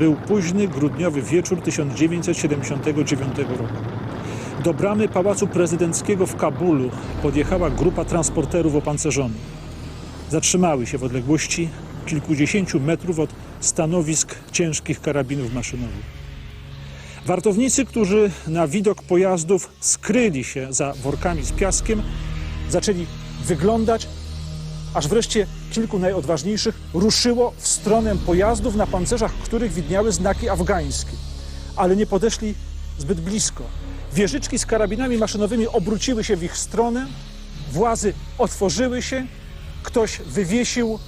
Był późny grudniowy wieczór 1979 roku. Do bramy Pałacu Prezydenckiego w Kabulu podjechała grupa transporterów opancerzonych. Zatrzymały się w odległości kilkudziesięciu metrów od stanowisk ciężkich karabinów maszynowych. Wartownicy, którzy na widok pojazdów skryli się za workami z piaskiem, zaczęli wyglądać, aż wreszcie kilku najodważniejszych ruszyło w stronę pojazdów, na pancerzach których widniały znaki afgańskie. Ale nie podeszli zbyt blisko. Wieżyczki z karabinami maszynowymi obróciły się w ich stronę, włazy otworzyły się, ktoś wywiesił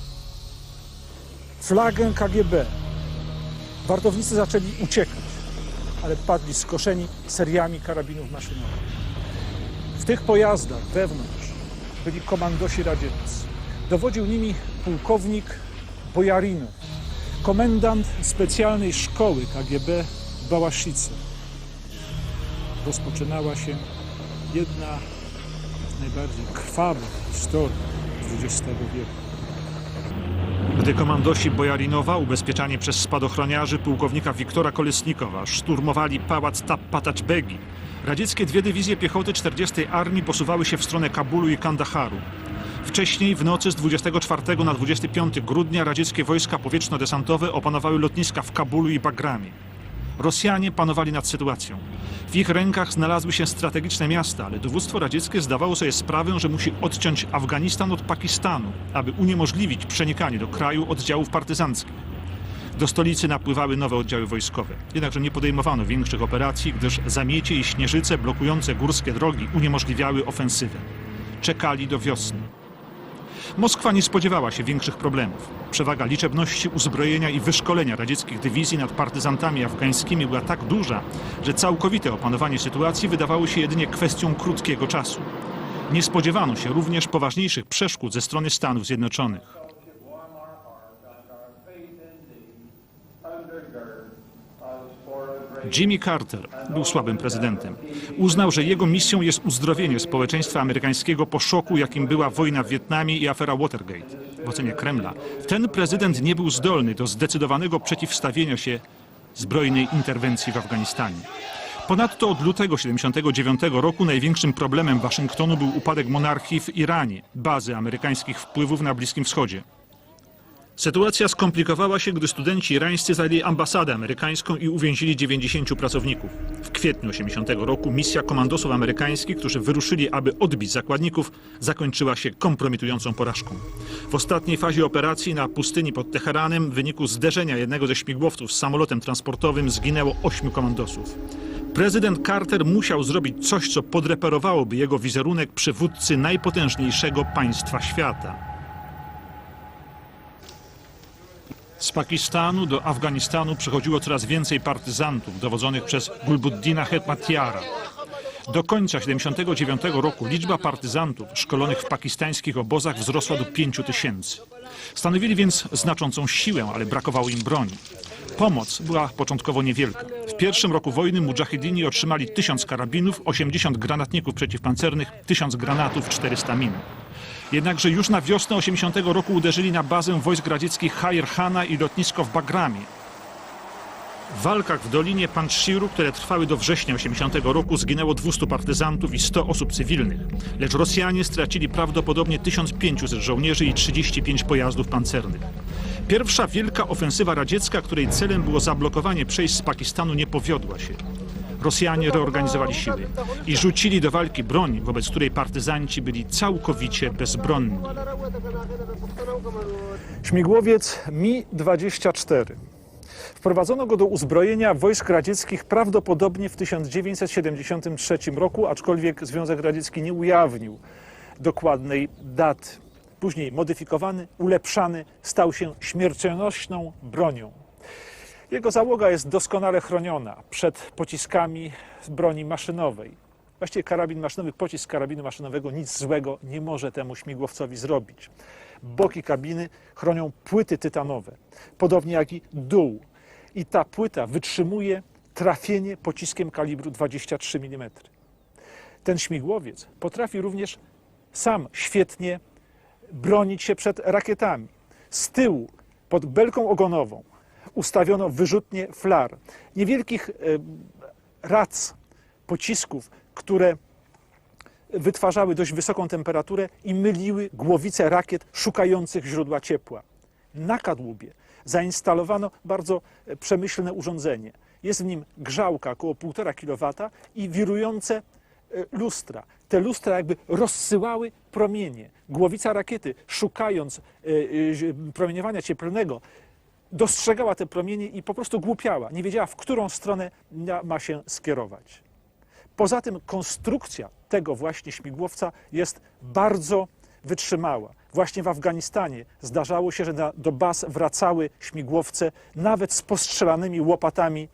flagę KGB. Wartownicy zaczęli uciekać, ale padli skoszeni seriami karabinów maszynowych. W tych pojazdach wewnątrz byli komandosi radzieccy. Dowodził nimi pułkownik Bojarinow, komendant specjalnej szkoły KGB w Bałaszice. Rozpoczynała się jedna z najbardziej krwawych historii XX wieku. Gdy komandosi Bojarinowa, ubezpieczani przez spadochroniarzy pułkownika Wiktora Kolesnikowa, szturmowali pałac Tapataczbegi, radzieckie dwie dywizje piechoty 40. Armii posuwały się w stronę Kabulu i Kandaharu. Wcześniej, w nocy z 24 na 25 grudnia, radzieckie wojska powietrzno-desantowe opanowały lotniska w Kabulu i Bagramie. Rosjanie panowali nad sytuacją. W ich rękach znalazły się strategiczne miasta, ale dowództwo radzieckie zdawało sobie sprawę, że musi odciąć Afganistan od Pakistanu, aby uniemożliwić przenikanie do kraju oddziałów partyzanckich. Do stolicy napływały nowe oddziały wojskowe. Jednakże nie podejmowano większych operacji, gdyż zamiecie i śnieżyce blokujące górskie drogi uniemożliwiały ofensywę. Czekali do wiosny. Moskwa nie spodziewała się większych problemów. Przewaga liczebności, uzbrojenia i wyszkolenia radzieckich dywizji nad partyzantami afgańskimi była tak duża, że całkowite opanowanie sytuacji wydawało się jedynie kwestią krótkiego czasu. Nie spodziewano się również poważniejszych przeszkód ze strony Stanów Zjednoczonych. Jimmy Carter był słabym prezydentem. Uznał, że jego misją jest uzdrowienie społeczeństwa amerykańskiego po szoku, jakim była wojna w Wietnamie i afera Watergate. W ocenie Kremla ten prezydent nie był zdolny do zdecydowanego przeciwstawienia się zbrojnej interwencji w Afganistanie. Ponadto od lutego 1979 roku największym problemem Waszyngtonu był upadek monarchii w Iranie, bazy amerykańskich wpływów na Bliskim Wschodzie. Sytuacja skomplikowała się, gdy studenci irańscy zajęli ambasadę amerykańską i uwięzili 90 pracowników. W kwietniu 80 roku misja komandosów amerykańskich, którzy wyruszyli, aby odbić zakładników, zakończyła się kompromitującą porażką. W ostatniej fazie operacji na pustyni pod Teheranem w wyniku zderzenia jednego ze śmigłowców z samolotem transportowym zginęło ośmiu komandosów. Prezydent Carter musiał zrobić coś, co podreperowałoby jego wizerunek przywódcy najpotężniejszego państwa świata. Z Pakistanu do Afganistanu przychodziło coraz więcej partyzantów dowodzonych przez Gulbuddina Hetmatiara. Do końca 1979 roku liczba partyzantów szkolonych w pakistańskich obozach wzrosła do 5 tysięcy. Stanowili więc znaczącą siłę, ale brakowało im broni. Pomoc była początkowo niewielka. W pierwszym roku wojny mujahidini otrzymali 1000 karabinów, 80 granatników przeciwpancernych, 1000 granatów, 400 min. Jednakże już na wiosnę 80 roku uderzyli na bazę wojsk radzieckich Khair Khana i lotnisko w Bagramie. W walkach w Dolinie Panjshiru, które trwały do września 80 roku, zginęło 200 partyzantów i 100 osób cywilnych. Lecz Rosjanie stracili prawdopodobnie 1500 żołnierzy i 35 pojazdów pancernych. Pierwsza wielka ofensywa radziecka, której celem było zablokowanie przejść z Pakistanu, nie powiodła się. Rosjanie reorganizowali siły i rzucili do walki broń, wobec której partyzanci byli całkowicie bezbronni. Śmigłowiec Mi-24. Wprowadzono go do uzbrojenia wojsk radzieckich prawdopodobnie w 1973 roku, aczkolwiek Związek Radziecki nie ujawnił dokładnej daty. Później modyfikowany, ulepszany, stał się śmiercionośną bronią. Jego załoga jest doskonale chroniona przed pociskami broni maszynowej. Właściwie karabin maszynowy, pocisk karabinu maszynowego nic złego nie może temu śmigłowcowi zrobić. Boki kabiny chronią płyty tytanowe, podobnie jak i dół. I ta płyta wytrzymuje trafienie pociskiem kalibru 23 mm. Ten śmigłowiec potrafi również sam świetnie bronić się przed rakietami. Z tyłu, pod belką ogonową, ustawiono wyrzutnie flar, niewielkich e, rac pocisków, które wytwarzały dość wysoką temperaturę i myliły głowice rakiet szukających źródła ciepła. Na kadłubie zainstalowano bardzo e, przemyślne urządzenie. Jest w nim grzałka około 1,5 kW i wirujące e, lustra. Te lustra jakby rozsyłały promienie. Głowica rakiety, szukając promieniowania cieplnego, dostrzegała te promienie i po prostu głupiała. Nie wiedziała, w którą stronę ma- się skierować. Poza tym konstrukcja tego właśnie śmigłowca jest bardzo wytrzymała. Właśnie w Afganistanie zdarzało się, że do baz wracały śmigłowce nawet z postrzelanymi łopatami,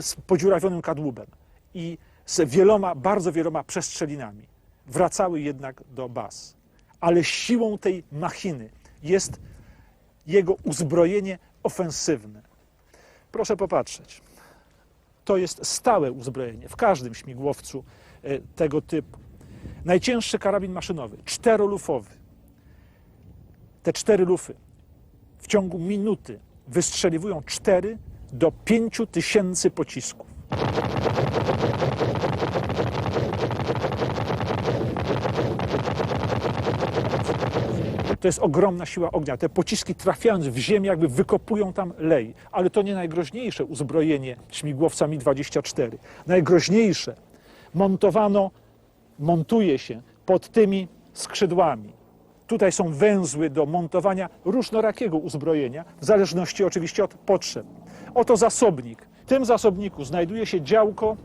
z podziurawionym kadłubem i z wieloma, bardzo wieloma przestrzelinami. Wracały jednak do baz. Ale siłą tej machiny jest jego uzbrojenie ofensywne. Proszę popatrzeć. To jest stałe uzbrojenie w każdym śmigłowcu e, tego typu. Najcięższy karabin maszynowy, czterolufowy. Te cztery lufy w ciągu minuty wystrzeliwują 4 do 5 tysięcy pocisków. To jest ogromna siła ognia. Te pociski trafiając w ziemię, jakby wykopują tam lej. Ale to nie najgroźniejsze uzbrojenie śmigłowca Mi-24. Najgroźniejsze montowano, montuje się pod tymi skrzydłami. Tutaj są węzły do montowania różnorakiego uzbrojenia, w zależności oczywiście od potrzeb. Oto zasobnik. W tym zasobniku znajduje się działko,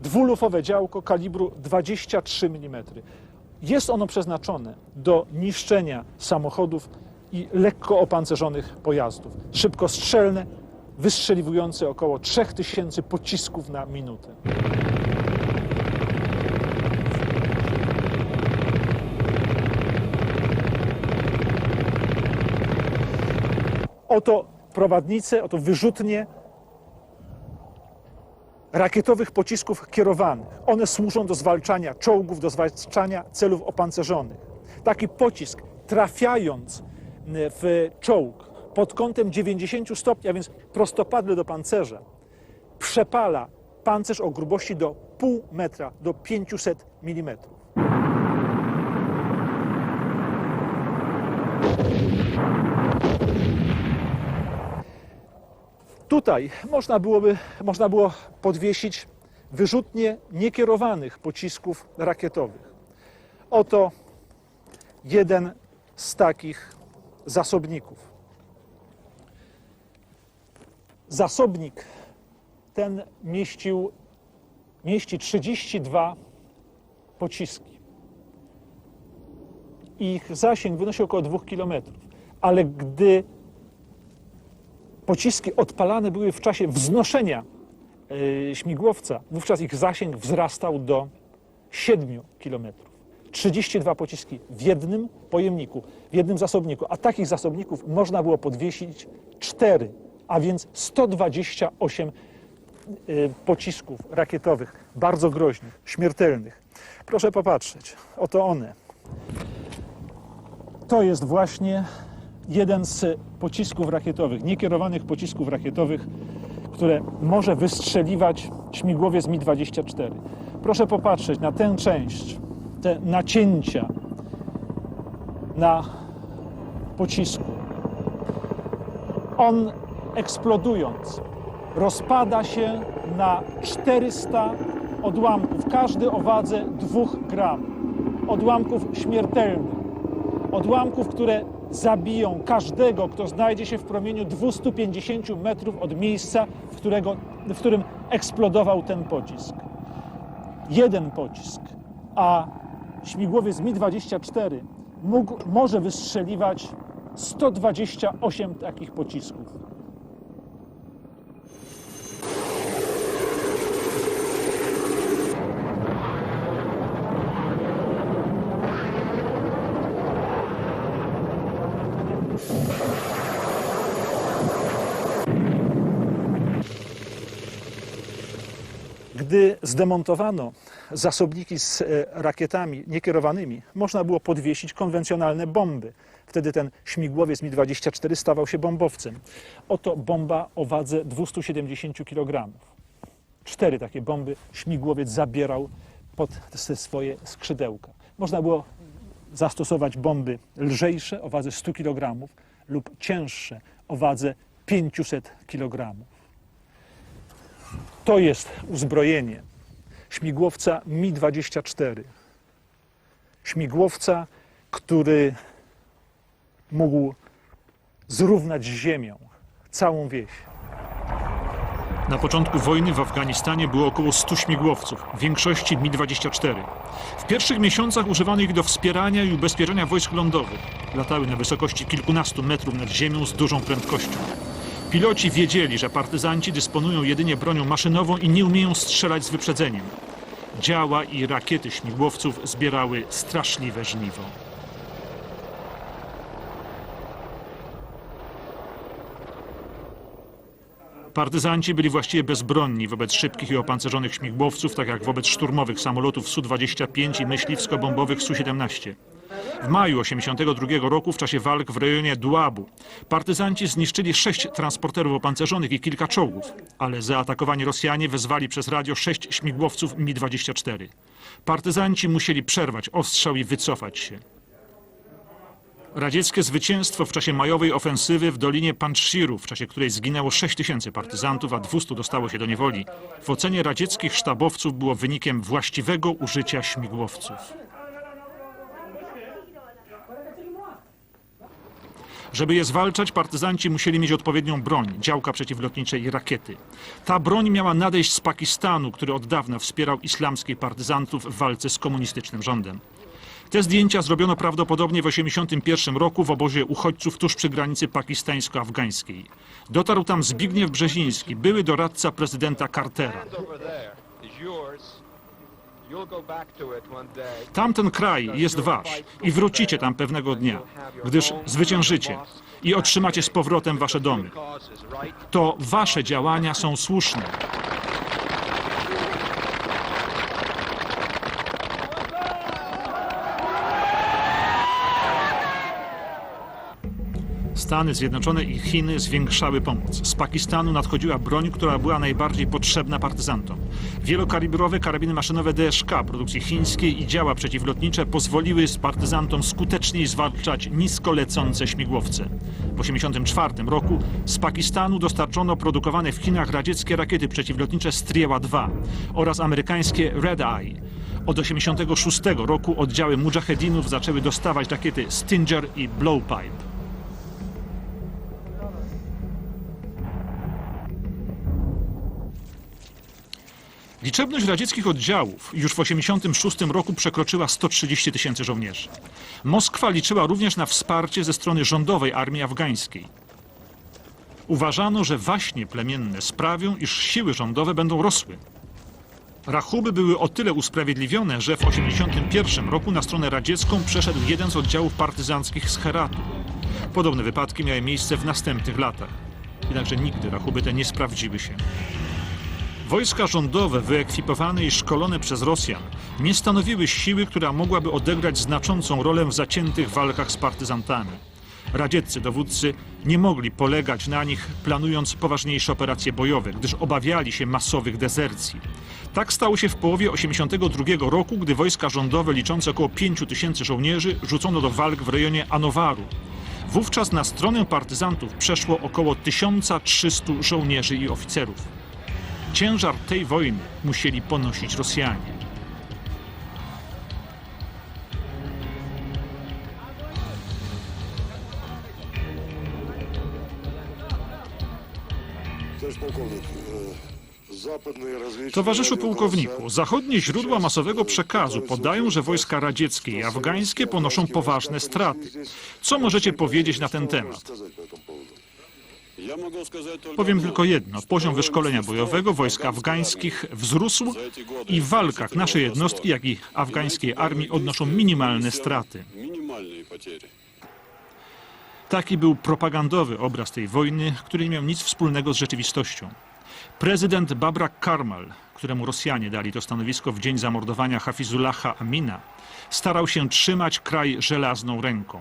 dwulufowe działko kalibru 23 mm. Jest ono przeznaczone do niszczenia samochodów i lekko opancerzonych pojazdów. Szybkostrzelne, wystrzeliwujące około 3000 pocisków na minutę. Oto prowadnice, oto wyrzutnie rakietowych pocisków kierowanych. One służą do zwalczania czołgów, do zwalczania celów opancerzonych. Taki pocisk trafiając w czołg pod kątem 90 stopni, a więc prostopadle do pancerza, przepala pancerz o grubości do pół metra, do 500 mm. Tutaj można, byłoby, można było podwiesić wyrzutnie niekierowanych pocisków rakietowych. Oto jeden z takich zasobników. Zasobnik ten mieścił, mieści 32 pociski. Ich zasięg wynosi około 2 km. Ale gdy pociski odpalane były w czasie wznoszenia e, śmigłowca, wówczas ich zasięg wzrastał do 7 km. 32 pociski w jednym pojemniku, w jednym zasobniku, a takich zasobników można było podwiesić 4, a więc 128 e, pocisków rakietowych, bardzo groźnych, śmiertelnych. Proszę popatrzeć, oto one. To jest właśnie jeden z pocisków rakietowych, niekierowanych pocisków rakietowych, które może wystrzeliwać śmigłowiec Mi-24. Proszę popatrzeć na tę część, te nacięcia na pocisku. On eksplodując rozpada się na 400 odłamków, każdy o wadze 2 gram. Odłamków śmiertelnych odłamków, które zabiją każdego, kto znajdzie się w promieniu 250 metrów od miejsca, w, którego, w którym eksplodował ten pocisk. Jeden pocisk, a śmigłowiec Mi-24 mógł, może wystrzeliwać 128 takich pocisków. Gdy zdemontowano zasobniki z e, rakietami niekierowanymi, można było podwiesić konwencjonalne bomby. Wtedy ten śmigłowiec Mi-24 stawał się bombowcem. Oto bomba o wadze 270 kg. Cztery takie bomby śmigłowiec zabierał pod swoje skrzydełka. Można było zastosować bomby lżejsze o wadze 100 kg lub cięższe o wadze 500 kg. To jest uzbrojenie śmigłowca Mi-24. Śmigłowca, który mógł zrównać z ziemią całą wieś. Na początku wojny w Afganistanie było około 100 śmigłowców, w większości Mi-24. W pierwszych miesiącach używano ich do wspierania i ubezpieczenia wojsk lądowych. Latały na wysokości kilkunastu metrów nad ziemią z dużą prędkością. Piloci wiedzieli, że partyzanci dysponują jedynie bronią maszynową i nie umieją strzelać z wyprzedzeniem. Działa i rakiety śmigłowców zbierały straszliwe żniwo. Partyzanci byli właściwie bezbronni wobec szybkich i opancerzonych śmigłowców, tak jak wobec szturmowych samolotów Su-25 i myśliwsko-bombowych Su-17. W maju 1982 roku w czasie walk w rejonie Duabu partyzanci zniszczyli sześć transporterów opancerzonych i kilka czołgów, ale zaatakowani Rosjanie wezwali przez radio sześć śmigłowców Mi-24. Partyzanci musieli przerwać ostrzał i wycofać się. Radzieckie zwycięstwo w czasie majowej ofensywy w Dolinie Panjshiru, w czasie której zginęło 6 tysięcy partyzantów, a 200 dostało się do niewoli, w ocenie radzieckich sztabowców było wynikiem właściwego użycia śmigłowców. Żeby je zwalczać, partyzanci musieli mieć odpowiednią broń, działka przeciwlotnicze i rakiety. Ta broń miała nadejść z Pakistanu, który od dawna wspierał islamskich partyzantów w walce z komunistycznym rządem. Te zdjęcia zrobiono prawdopodobnie w 1981 roku w obozie uchodźców tuż przy granicy pakistańsko-afgańskiej. Dotarł tam Zbigniew Brzeziński, były doradca prezydenta Cartera. Tamten kraj jest wasz i wrócicie tam pewnego dnia, gdyż zwyciężycie i otrzymacie z powrotem wasze domy. To wasze działania są słuszne. Stany Zjednoczone i Chiny zwiększały pomoc. Z Pakistanu nadchodziła broń, która była najbardziej potrzebna partyzantom. Wielokalibrowe karabiny maszynowe DSK produkcji chińskiej i działa przeciwlotnicze pozwoliły partyzantom skuteczniej zwalczać nisko lecące śmigłowce. W 1984 roku z Pakistanu dostarczono produkowane w Chinach radzieckie rakiety przeciwlotnicze Strieła-2 oraz amerykańskie Red Eye. Od 1986 roku oddziały mujahedinów zaczęły dostawać rakiety Stinger i Blowpipe. Liczebność radzieckich oddziałów już w 1986 roku przekroczyła 130 tysięcy żołnierzy. Moskwa liczyła również na wsparcie ze strony rządowej armii afgańskiej. Uważano, że waśnie plemienne sprawią, iż siły rządowe będą rosły. Rachuby były o tyle usprawiedliwione, że w 1981 roku na stronę radziecką przeszedł jeden z oddziałów partyzanckich z Heratu. Podobne wypadki miały miejsce w następnych latach. Jednakże nigdy rachuby te nie sprawdziły się. Wojska rządowe wyekwipowane i szkolone przez Rosjan nie stanowiły siły, która mogłaby odegrać znaczącą rolę w zaciętych walkach z partyzantami. Radzieccy dowódcy nie mogli polegać na nich, planując poważniejsze operacje bojowe, gdyż obawiali się masowych dezercji. Tak stało się w połowie 1982 roku, gdy wojska rządowe liczące około 5 tysięcy żołnierzy rzucono do walk w rejonie Anowaru. Wówczas na stronę partyzantów przeszło około 1300 żołnierzy i oficerów. Ciężar tej wojny musieli ponosić Rosjanie. Towarzyszu pułkowniku, zachodnie źródła masowego przekazu podają, że wojska radzieckie i afgańskie ponoszą poważne straty. Co możecie powiedzieć na ten temat? Powiem tylko jedno. Poziom wyszkolenia bojowego wojsk afgańskich wzrósł i w walkach nasze jednostki, jak i afgańskiej armii odnoszą minimalne straty. Taki był propagandowy obraz tej wojny, który nie miał nic wspólnego z rzeczywistością. Prezydent Babra Karmal, któremu Rosjanie dali to stanowisko w dzień zamordowania Hafizullaha Amina, starał się trzymać kraj żelazną ręką.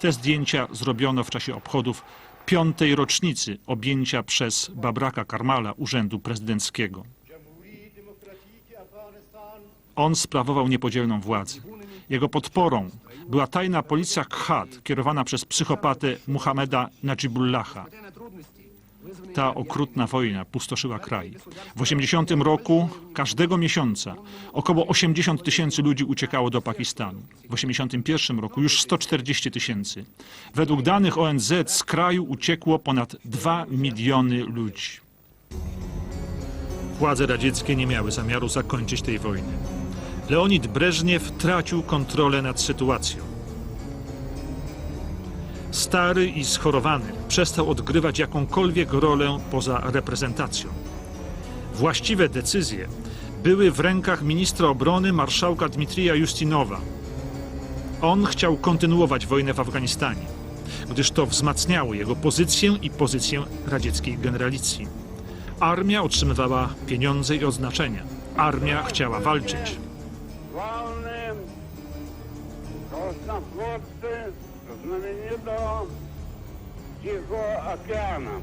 Te zdjęcia zrobiono w czasie obchodów piątej rocznicy objęcia przez Babraka Karmala urzędu prezydenckiego. On sprawował niepodzielną władzę. Jego podporą była tajna policja Khad, kierowana przez psychopatę Muhammeda Najibullaha. Ta okrutna wojna pustoszyła kraj. W 80 roku każdego miesiąca około 80 tysięcy ludzi uciekało do Pakistanu. W 81 roku już 140 tysięcy. Według danych ONZ z kraju uciekło ponad 2 miliony ludzi. Władze radzieckie nie miały zamiaru zakończyć tej wojny. Leonid Breżniew tracił kontrolę nad sytuacją. Stary i schorowany przestał odgrywać jakąkolwiek rolę poza reprezentacją. Właściwe decyzje były w rękach ministra obrony marszałka Dmitrija Justinowa. On chciał kontynuować wojnę w Afganistanie, gdyż to wzmacniało jego pozycję i pozycję radzieckiej generalicji. Armia otrzymywała pieniądze i odznaczenia. Armia chciała walczyć. Wolnym, знаменитого Тихого океана.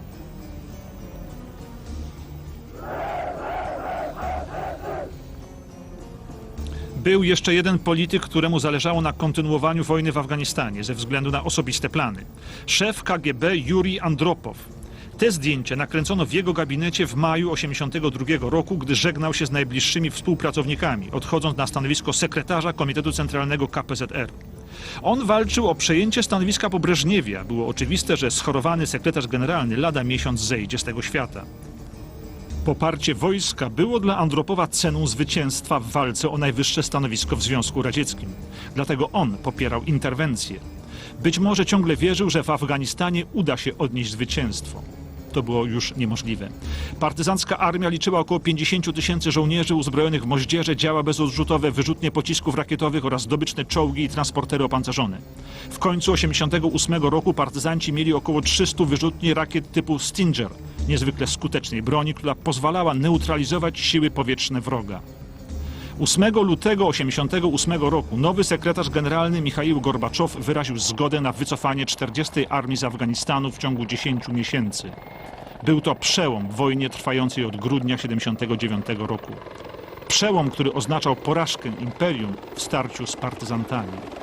Był jeszcze jeden polityk, któremu zależało na kontynuowaniu wojny w Afganistanie ze względu na osobiste plany. Szef KGB Juri Andropow. Te zdjęcia nakręcono w jego gabinecie w maju 1982 roku, gdy żegnał się z najbliższymi współpracownikami, odchodząc na stanowisko sekretarza Komitetu Centralnego KPZR. On walczył o przejęcie stanowiska po Breżniewie. Było oczywiste, że schorowany sekretarz generalny lada miesiąc zejdzie z tego świata. Poparcie wojska było dla Andropowa ceną zwycięstwa w walce o najwyższe stanowisko w Związku Radzieckim. Dlatego on popierał interwencję. Być może ciągle wierzył, że w Afganistanie uda się odnieść zwycięstwo. To było już niemożliwe. Partyzancka armia liczyła około 50 tysięcy żołnierzy uzbrojonych w moździerze, działa bezodrzutowe, wyrzutnie pocisków rakietowych oraz zdobyczne czołgi i transportery opancerzone. W końcu 1988 roku partyzanci mieli około 300 wyrzutni rakiet typu Stinger, niezwykle skutecznej broni, która pozwalała neutralizować siły powietrzne wroga. 8 lutego 1988 roku nowy sekretarz generalny Michaił Gorbaczow wyraził zgodę na wycofanie 40. armii z Afganistanu w ciągu 10 miesięcy. Był to przełom w wojnie trwającej od grudnia 1979 roku. Przełom, który oznaczał porażkę imperium w starciu z partyzantami.